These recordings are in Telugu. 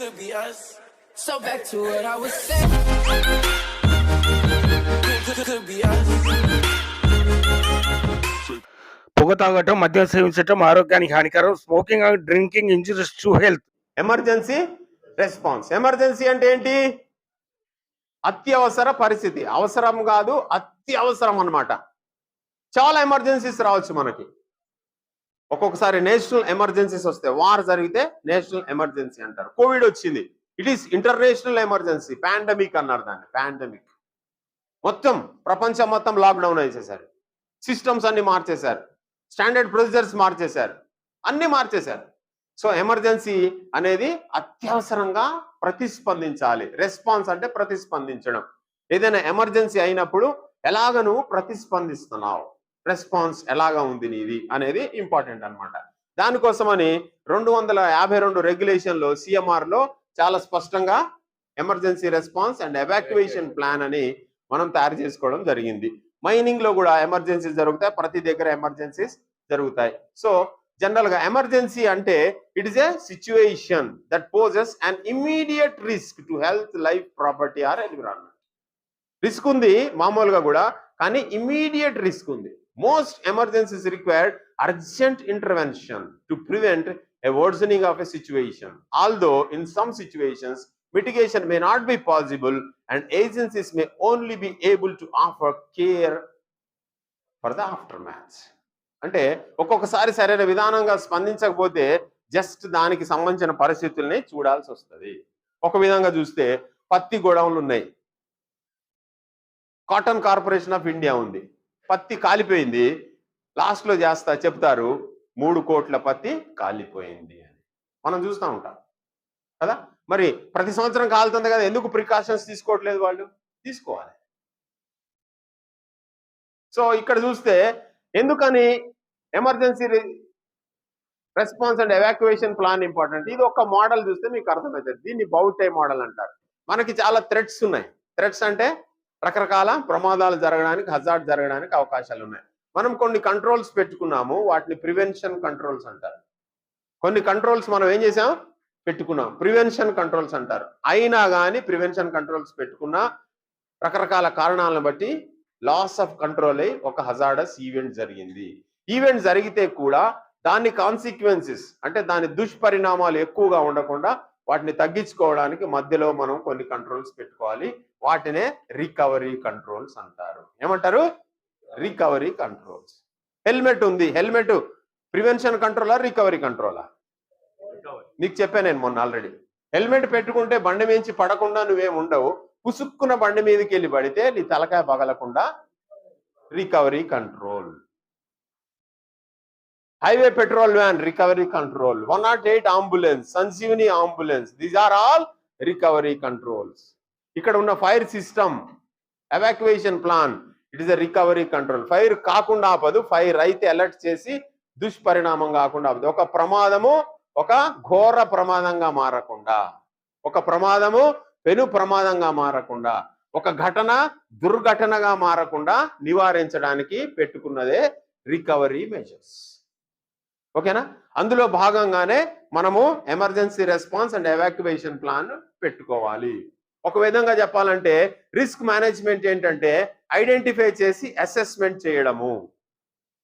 could be us. So back to what I was saying. Could, be us. పొగ తాగటం మద్యం సేవించటం ఆరోగ్యానికి హానికరం smoking and drinking injuries to health emergency response emergency అంటే ఏంటి అత్యవసర పరిస్థితి అవసరం కాదు అత్యవసరం అన్నమాట చాలా ఎమర్జెన్సీస్ రావచ్చు మనకి ఒక్కొక్కసారి నేషనల్ ఎమర్జెన్సీస్ వస్తాయి వార్ జరిగితే నేషనల్ ఎమర్జెన్సీ అంటారు. కోవిడ్ వచ్చింది. It is international emergency pandemic అన్నారు దాన్ని పాండమిక్ మొత్తం ప్రపంచం మొత్తం లాక్డౌన్ వేసేసారు సిస్టమ్స్ అన్ని మార్చేశారు. స్టాండర్డ్ ప్రొసీజర్స్ మార్చేశారు. అన్ని మార్చేశారు. సో ఎమర్జెన్సీ అనేది అత్యవసరంగా ప్రతిస్పందించాలి. రెస్పాన్స్ అంటే ప్రతిస్పందించడం. ఏదైనా ఎమర్జెన్సీ అయినప్పుడు ఎలాగ నువ్వు ప్రతిస్పందిస్తున్నావు? రెస్పాన్స్ ఎలాగా ఉంది నీది అనేది ఇంపార్టెంట్ అన్నమాట. దానికోసమని రెండు వందల యాభై రెండు రెగ్యులేషన్లో సిఎంఆర్లో చాలా స్పష్టంగా emergency response and evacuation plan అని మనం తయారు చేసుకోవడం జరిగింది. మైనింగ్లో కూడా ఎమర్జెన్సీస్ జరుగుతాయి ప్రతి దగ్గర ఎమర్జెన్సీస్ జరుగుతాయి. సో జనరల్గా ఎమర్జెన్సీ అంటే it is a situation that poses and immediate risk to health life property or environment. Risk ఉంది మామూలుగా కూడా కానీ ఇమ్మీడియట్ రిస్క్ ఉంది. Most emergencies required urgent intervention to prevent a worsening of a situation. Although in some situations, mitigation may not be possible and agencies may only be able to offer care for the aftermath. అంటే ఒక్కొక్కసారి సరైన విధానంగా స్పందించకపోతే జస్ట్ దానికి సంబంధించిన పరిస్థితుల్ని చూడాల్సి వస్తుంది ఒక విధంగా చూస్తే పత్తి గోడౌన్లు ఉన్నాయి కాటన్ కార్పొరేషన్ ఆఫ్ ఇండియా ఉంది పత్తి కాలిపోయింది. లాస్ట్లో చేస్తా చెప్తారు మూడు కోట్ల పత్తి కాలిపోయింది అని. మనం చూస్తూ ఉంటాం. కదా? మరి ప్రతి సంవత్సరం కాలుతుంది కదా ఎందుకు ప్రికాషన్స్ తీసుకోవట్లేదు వాళ్ళు? తీసుకోవాలి. సో ఇక్కడ చూస్తే ఎందుకని emergency response and evacuation plan important. ఇది ఒక మోడల్ చూస్తే మీకు అర్థమవుతుంది. దీన్ని బౌటై మోడల్ అంటారు. మనకి చాలా థ్రెడ్స్ ఉన్నాయి. థ్రెడ్స్ అంటే రకరకాల ప్రమాదాలు జరగడానికి హజార్డ్ జరగడానికి అవకాశాలు ఉన్నాయి. మనం కొన్ని కంట్రోల్స్ పెట్టుకున్నాము వాటిని ప్రివెన్షన్ కంట్రోల్స్ అంటారు. కొన్ని కంట్రోల్స్ మనం ఏం చేసాం? పెట్టుకున్నాం. ప్రివెన్షన్ కంట్రోల్స్ అంటారు. అయినా కానీ ప్రివెన్షన్ కంట్రోల్స్ పెట్టుకున్నా రకరకాల కారణాలను బట్టి లాస్ ఆఫ్ కంట్రోల్ అయి ఒక హజార్డస్ ఈవెంట్ జరిగింది. ఈవెంట్ జరిగితే కూడా దాని కాన్సిక్వెన్సెస్ అంటే దాని దుష్పరిణామాలు ఎక్కువగా ఉండకుండా వాటిని తగ్గించుకోవడానికి మధ్యలో మనం కొన్ని కంట్రోల్స్ పెట్టుకోవాలి. వాటినే రికవరీ కంట్రోల్స్ అంటారు. ఏమంటారు? రికవరీ కంట్రోల్స్ హెల్మెట్ ఉంది. హెల్మెట్ ప్రివెన్షన్ కంట్రోలా రికవరీ కంట్రోలా నీకు చెప్పాను నేను మొన్న ఆల్రెడీ హెల్మెట్ పెట్టుకుంటే బండి మించి పడకుండా నువ్వేం ఉండవు. పుసుక్కున్న బండి మీదకి వెళ్ళి పడితే నీ తలకాయ పగలకుండా recovery control highway patrol van recovery control. One nought eight ambulance Sanjeevani ambulance. These are all recovery controls. ఇక్కడ ఉన్న fire system evacuation plan it is a recovery control. Fire కాకుండా ఆపదు ఫైర్ అయితే అలర్ట్ చేసి దుష్పరిణామం కాకుండా ఆపదు. ఒక ప్రమాదము ఒక ఘోర ప్రమాదంగా మారకుండా ఒక ప్రమాదము పెను ప్రమాదంగా మారకుండా ఒక ఘటన దుర్ఘటనగా మారకుండా నివారించడానికి పెట్టుకున్నదే రికవరీ మెజర్స్ ఓకేనా? అందులో భాగంగానే మనము emergency response and evacuation plan పెట్టుకోవాలి. ఒక విధంగా చెప్పాలంటే రిస్క్ మేనేజ్మెంట్ ఏంటంటే ఐడెంటిఫై చేసి అసెస్మెంట్ చేయడము.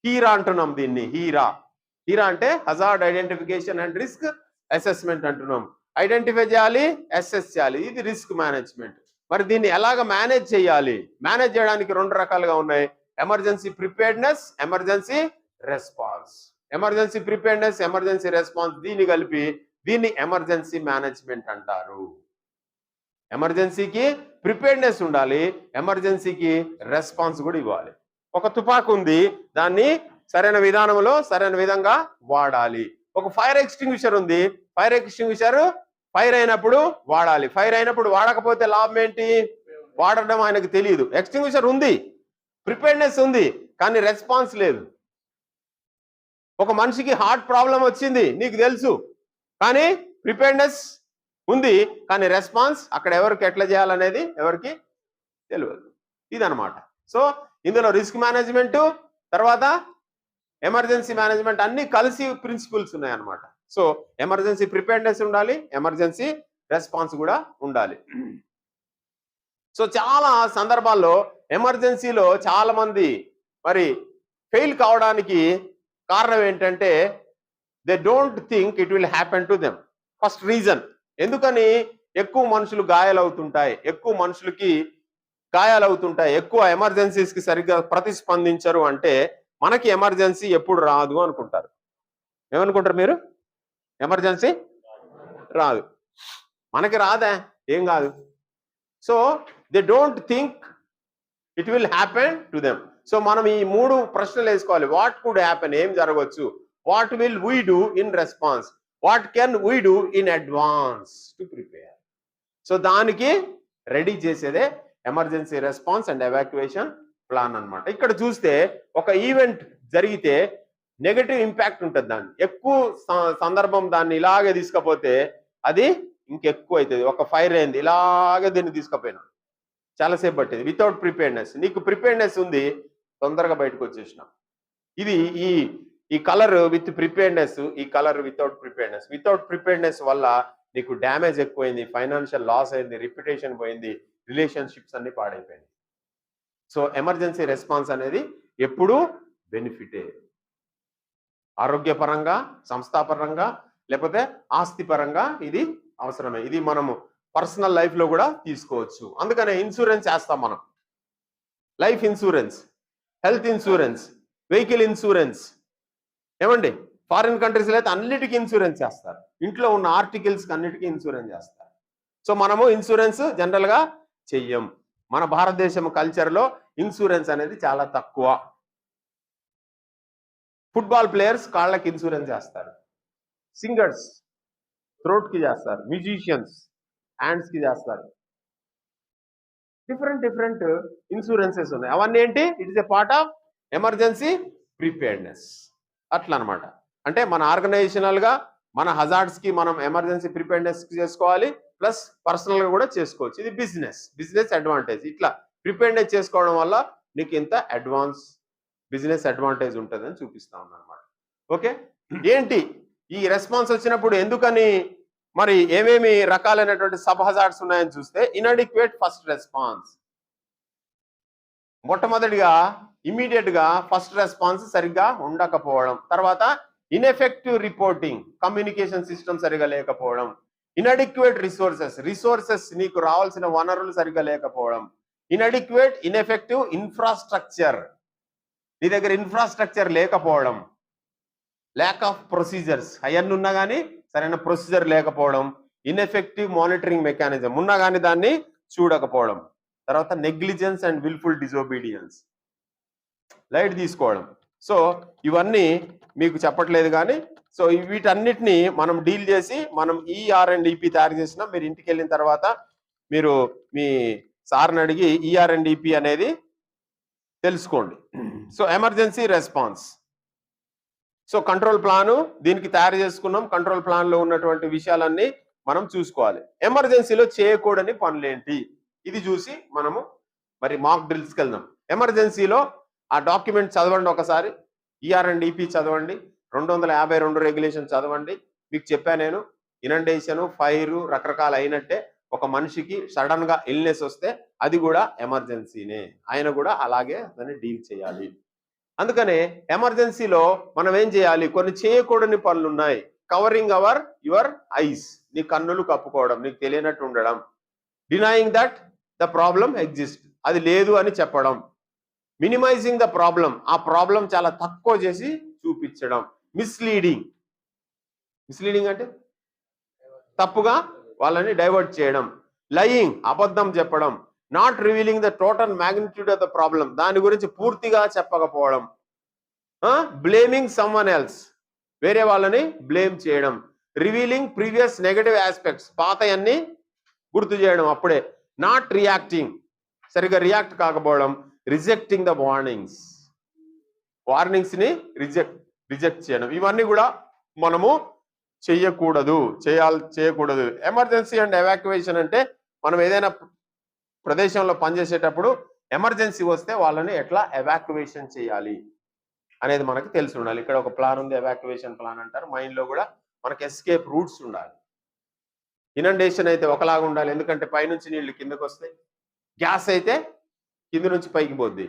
హీరా అంటున్నాం దీన్ని హీరా. హీరా అంటే hazard identification and risk assessment అంటున్నాం. ఐడెంటిఫై చేయాలి అసెస్ చేయాలి. ఇది రిస్క్ మేనేజ్మెంట్. మరి దీన్ని ఎలాగ మేనేజ్ చేయాలి? మేనేజ్ చేయడానికి రెండు రకాలుగా ఉన్నాయి. Emergency preparedness emergency response. Emergency preparedness emergency response దీన్ని కలిపి దీన్ని ఎమర్జెన్సీ మేనేజ్మెంట్ అంటారు. ఎమర్జెన్సీకి ప్రిపేర్నెస్ ఉండాలి ఎమర్జెన్సీకి రెస్పాన్స్ కూడా ఇవ్వాలి. ఒక తుపాకు ఉంది దాన్ని సరైన విధానంలో సరైన విధంగా వాడాలి. ఒక ఫైర్ ఎక్స్టింగ్విషర్ ఉంది ఫైర్ ఎక్స్టింగ్విషర్ ఫైర్ అయినప్పుడు వాడాలి. ఫైర్ అయినప్పుడు వాడకపోతే లాభం ఏంటి? వాడడం ఆయనకు తెలియదు ఎక్స్టింగ్విషర్ ఉంది ప్రిపేర్నెస్ ఉంది కానీ రెస్పాన్స్ లేదు. ఒక మనిషికి హార్ట్ ప్రాబ్లం వచ్చింది నీకు తెలుసు. కానీ ప్రిపేర్నెస్ ఉంది కానీ రెస్పాన్స్ అక్కడ ఎవరికి ఎట్లా చేయాలనేది ఎవరికి తెలియదు. ఇదనమాట సో ఇందులో రిస్క్ మేనేజ్మెంట్ తర్వాత ఎమర్జెన్సీ మేనేజ్మెంట్ అన్ని కలిసి ప్రిన్సిపల్స్ ఉన్నాయన్నమాట. సో ఎమర్జెన్సీ ప్రిపేర్నెస్ ఉండాలి ఎమర్జెన్సీ రెస్పాన్స్ కూడా ఉండాలి. సో చాలా సందర్భాల్లో ఎమర్జెన్సీలో చాలా మంది మరి ఫెయిల్ కావడానికి కారణం ఏంటంటే they don't think it will happen to them first reason ఎందుకని? ఎక్కువ మనుషులు గాయాలవుతుంటాయి. ఎక్కువ మనుషులకి గాయాలవుతుంటాయి. ఎక్కువ ఎమర్జెన్సీస్కి సరిగ్గా ప్రతిస్పందించరు అంటే మనకి ఎమర్జెన్సీ ఎప్పుడు రాదు అనుకుంటారు. ఏమనుకుంటారు మీరు? ఎమర్జెన్సీ రాదు. మనకి రాదా? ఏం కాదు. So they don't think it will happen to them so మనం ఈ మూడు ప్రశ్నలు వేసుకోవాలి. వాట్ కుడ్ హ్యాపెన్ ఏం జరగవచ్చు? What will we do in response what can we do in advance to prepare so దానికి రెడీ చేసేదే emergency response and evacuation plan అన్నమాట. ఇక్కడ చూస్తే ఒక ఈవెంట్ జరిగితే నెగటివ్ ఇంపాక్ట్ ఉంటుంది దాన్ని ఎక్కువ సందర్భం దాన్ని ఇలాగే తీసుకపోతే అది ఇంకెక్కువ అవుతుంది ఒక ఫైర్ అయింది ఇలాగే దీన్ని తీసుకుపోయినా. చాలాసేపు పట్టేది. వితౌట్ ప్రిపేర్నెస్ నీకు ప్రిపేర్నెస్ ఉంది తొందరగా బయటకు వచ్చేసిన. ఇది ఈ ఈ కలర్ విత్ ప్రిపేర్నెస్ ఈ colour without preparedness without preparedness వల్ల నీకు డ్యామేజ్ ఎక్కువైంది ఫైనాన్షియల్ లాస్ అయింది రిప్యుటేషన్ పోయింది రిలేషన్షిప్స్ అన్ని పాడైపోయింది సో ఎమర్జెన్సీ రెస్పాన్స్ అనేది ఎప్పుడూ బెనిఫిటే ఆరోగ్యపరంగా సంస్థాపరంగా లేకపోతే ఆస్తిపరంగా ఇది అవసరమే. ఇది మనము పర్సనల్ లైఫ్లో కూడా తీసుకోవచ్చు. అందుకనే ఇన్సూరెన్స్ వేస్తాం మనం. Life insurance health insurance vehicle insurance. ఏమండి? ఫారిన్ కంట్రీస్లో అయితే అన్నిటికీ ఇన్సూరెన్స్ చేస్తారు. ఇంట్లో ఉన్న ఆర్టికల్స్కి అన్నిటికీ ఇన్సూరెన్స్ చేస్తారు. సో మనము ఇన్సూరెన్స్ జనరల్గా చెయ్యం. మన భారతదేశం కల్చర్లో ఇన్సూరెన్స్ అనేది చాలా తక్కువ. ఫుట్బాల్ ప్లేయర్స్ కాళ్ళకి ఇన్సూరెన్స్ చేస్తారు. సింగర్స్ థ్రోట్కి చేస్తారు. మ్యూజిషియన్స్ హ్యాండ్స్కి చేస్తారు. డిఫరెంట్ డిఫరెంట్ ఇన్సూరెన్సెస్ ఉన్నాయి. అవన్నీ ఏంటి? It is a part of emergency preparedness అట్లా అనమాట అంటే మన ఆర్గనైజేషనల్గా మన హజార్డ్స్కి మనం ఎమర్జెన్సీ ప్రిపేర్డ్నెస్ చేసుకోవాలి ప్లస్ పర్సనల్గా కూడా చేసుకోవచ్చు. ఇది బిజినెస్ బిజినెస్ అడ్వాంటేజ్ ఇట్లా ప్రిపేర్డ్నెస్ చేసుకోవడం వల్ల నీకు ఇంత అడ్వాన్స్ బిజినెస్ అడ్వాంటేజ్ ఉంటుందని చూపిస్తా ఉన్నాను అనమాట ఓకే ఏంటి? ఈ రెస్పాన్స్ వచ్చినప్పుడు ఎందుకని మరి ఏమేమి రకాలైనటువంటి సబ్ హజార్డ్స్ ఉన్నాయని చూస్తే ఇన్అడిక్వేట్ ఫస్ట్ రెస్పాన్స్. మొట్టమొదటిగా ఇమీడియట్గా ఫస్ట్ రెస్పాన్స్ సరిగ్గా ఉండకపోవడం. తర్వాత ఇన్ఎఫెక్టివ్ రిపోర్టింగ్ కమ్యూనికేషన్ సిస్టమ్ సరిగా లేకపోవడం. ఇన్అడిక్వేట్ రిసోర్సెస్ రిసోర్సెస్ నీకు రావాల్సిన వనరులు సరిగ్గా లేకపోవడం. Inadequate ineffective infrastructure. నీ దగ్గర ఇన్ఫ్రాస్ట్రక్చర్ లేకపోవడం. ల్యాక్ ఆఫ్ ప్రొసీజర్స్ అవన్నీ ఉన్నా కానీ సరైన ప్రొసీజర్ లేకపోవడం ఇన్ఎఫెక్టివ్ మానిటరింగ్ మెకానిజం ఉన్నా కానీ దాన్ని చూడకపోవడం. తర్వాత negligence and wilful disobedience light తీసుకోవడం. సో ఇవన్నీ మీకు చెప్పట్లేదు కానీ సో వీటన్నిటిని మనం డీల్ చేసి మనం ఈఆర్ అండ్ ఈపీ తయారు చేసిన మీరు ఇంటికి వెళ్ళిన తర్వాత మీరు మీ సార్ని అడిగి ఈఆర్ అండ్ ఈపీ అనేది తెలుసుకోండి. So emergency response so control plan దీనికి తయారు చేసుకున్నాం. కంట్రోల్ ప్లాన్లో ఉన్నటువంటి విషయాలన్నీ మనం చూసుకోవాలి. ఎమర్జెన్సీలో చేయకూడని పనులేంటి? ఇది చూసి మనము మరి మాక్ డ్రిల్స్కి వెళ్దాం. ఎమర్జెన్సీలో ఆ డాక్యుమెంట్ చదవండి ఒకసారి. ఈఆర్ అండ్ ఈపీ చదవండి. రెండు వందల యాభై రెండు రెగ్యులేషన్ చదవండి. మీకు చెప్పా నేను ఇనండేషన్ ఫైర్ రకరకాల అయినట్టే ఒక మనిషికి సడన్గా ఇల్నెస్ వస్తే అది కూడా ఎమర్జెన్సీనే. ఆయన కూడా అలాగే దాన్ని డీల్ చేయాలి. అందుకనే ఎమర్జెన్సీలో మనం ఏం చేయాలి? కొన్ని చేయకూడని పనులు ఉన్నాయి కవరింగ్ అవర్ యువర్ ఐస్ నీ కన్నులు కప్పుకోవడం నీకు తెలియనట్టు ఉండడం. Denying that the problem exist అది లేదు అని చెప్పడం. మినిమైజింగ్ ద ప్రాబ్లం ఆ ప్రాబ్లం చాలా తక్కువ చేసి చూపించడం. మిస్లీడింగ్ మిస్లీడింగ్ అంటే? తప్పుగా వాళ్ళని డైవర్ట్ చేయడం. లయింగ్ అబద్ధం చెప్పడం. Not revealing the total magnitude of the problem దాని గురించి పూర్తిగా చెప్పకపోవడం. బ్లేమింగ్ సమ్వన్ ఎల్స్ వేరే వాళ్ళని బ్లేమ్ చేయడం. రివీలింగ్ ప్రీవియస్ నెగటివ్ ఆస్పెక్ట్స్ పాతయన్ని గుర్తు చేయడం అప్పుడే. నాట్ రియాక్టింగ్ సరిగా రియాక్ట్ కాకపోవడం. రిజెక్టింగ్ ద వార్నింగ్స్ వార్నింగ్స్ని రిజెక్ట్ రిజెక్ట్ చేయడం. ఇవన్నీ కూడా మనము చెయ్యకూడదు చేయాలి చేయకూడదు. ఎమర్జెన్సీ అండ్ ఎవాక్యువేషన్ అంటే మనం ఏదైనా ప్రదేశంలో పనిచేసేటప్పుడు ఎమర్జెన్సీ వస్తే వాళ్ళని ఎట్లా ఎవాక్యువేషన్ చేయాలి అనేది మనకి తెలిసి ఉండాలి. ఇక్కడ ఒక ప్లాన్ ఉంది ఎవాక్యువేషన్ ప్లాన్ అంటారు. మైండ్లో కూడా మనకు ఎస్కేప్ రూట్స్ ఉండాలి. ఇనండేషన్ అయితే ఒకలాగా ఉండాలి. ఎందుకంటే పైనుంచి నీళ్ళు కిందకు వస్తాయి. గ్యాస్ అయితే కింద నుంచి పైకి పోద్ది.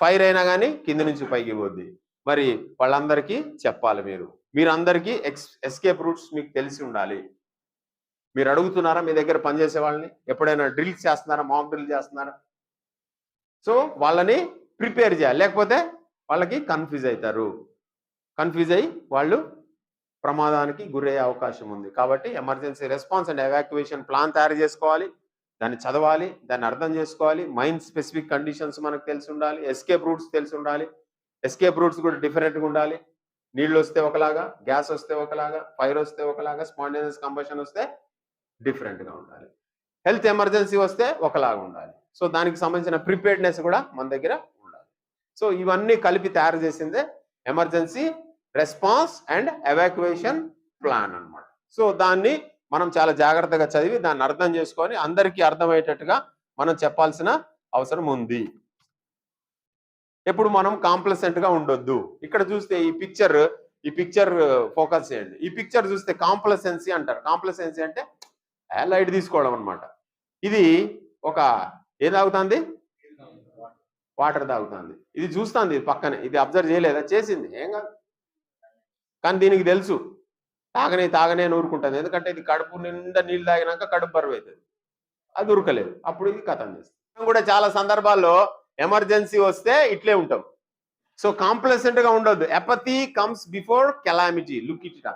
ఫైర్ అయినా కానీ కింద నుంచి పైకి పోద్ది. మరి వాళ్ళందరికీ చెప్పాలి మీరు. మీరందరికీ ఎక్స్ ఎస్కేప్ రూట్స్ మీకు తెలిసి ఉండాలి. మీరు అడుగుతున్నారా మీ దగ్గర పనిచేసే వాళ్ళని? ఎప్పుడైనా డ్రిల్స్ చేస్తున్నారా? మాక్ డ్రిల్ చేస్తున్నారా? సో వాళ్ళని ప్రిపేర్ చేయాలి. లేకపోతే వాళ్ళకి కన్ఫ్యూజ్ అవుతారు. కన్ఫ్యూజ్ అయ్యి వాళ్ళు ప్రమాదానికి గురయ్యే అవకాశం ఉంది. కాబట్టి emergency response and evacuation plan తయారు చేసుకోవాలి. దాన్ని చదవాలి. దాన్ని అర్థం చేసుకోవాలి. మైండ్ స్పెసిఫిక్ కండిషన్స్ మనకు తెలిసి ఉండాలి. ఎస్కేప్ రూట్స్ తెలిసి ఉండాలి. ఎస్కేప్ రూట్స్ కూడా డిఫరెంట్గా ఉండాలి. నీళ్ళు వస్తే ఒకలాగా గ్యాస్ వస్తే ఒకలాగా ఫైర్ వస్తే ఒకలాగా స్పాండేనియస్ కంబషన్ వస్తే డిఫరెంట్గా ఉండాలి. హెల్త్ ఎమర్జెన్సీ వస్తే ఒకలాగా ఉండాలి. సో దానికి సంబంధించిన ప్రిపేర్డ్నెస్ కూడా మన దగ్గర ఉండాలి. సో ఇవన్నీ కలిపి తయారు చేసిందే emergency response and evacuation plan అన్నమాట. సో దాన్ని మనం చాలా జాగ్రత్తగా చదివి దాన్ని అర్థం చేసుకొని అందరికీ అర్థమయ్యేటట్టుగా మనం చెప్పాల్సిన అవసరం ఉంది. ఎప్పుడు మనం కాంప్లసెంట్గా ఉండొద్దు. ఇక్కడ చూస్తే ఈ పిక్చర్ ఈ పిక్చర్ ఫోకస్ చేయండి. ఈ పిక్చర్ చూస్తే కాంప్లసెన్సీ అంటారు. కాంప్లసెన్సీ అంటే లైట్ తీసుకోవడం అన్నమాట. ఇది ఒక ఏం తాగుతుంది? వాటర్ తాగుతుంది. ఇది చూస్తుంది పక్కనే. ఇది అబ్జర్వ్ చేయలేదా? చేసింది. ఏం కాదు. కానీ దీనికి తెలుసు. తాగనే తాగనే నూరుకుంటుంది. ఎందుకంటే ఇది కడుపు నిండా నీళ్ళు తాగినాక కడుపు బరువు అవుతుంది అది ఉరకలేదు. అప్పుడు ఇది కథం చేస్తుంది. మనం కూడా చాలా సందర్భాల్లో ఎమర్జెన్సీ వస్తే ఇట్లే ఉంటాం. సో కాంప్లసెంట్గా ఉండొద్దు. Apathy comes before calamity look it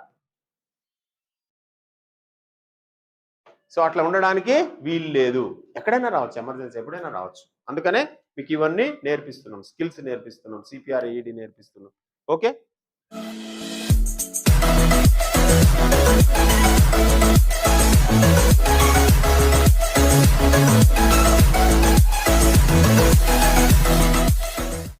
so అట్లా ఉండడానికి వీలు లేదు. ఎక్కడైనా రావచ్చు ఎమర్జెన్సీ ఎప్పుడైనా రావచ్చు. అందుకనే మీకు ఇవన్నీ నేర్పిస్తున్నాం స్కిల్స్ నేర్పిస్తున్నాం సిపిఆర్ ఈడి నేర్పిస్తున్నాం. ఓకే?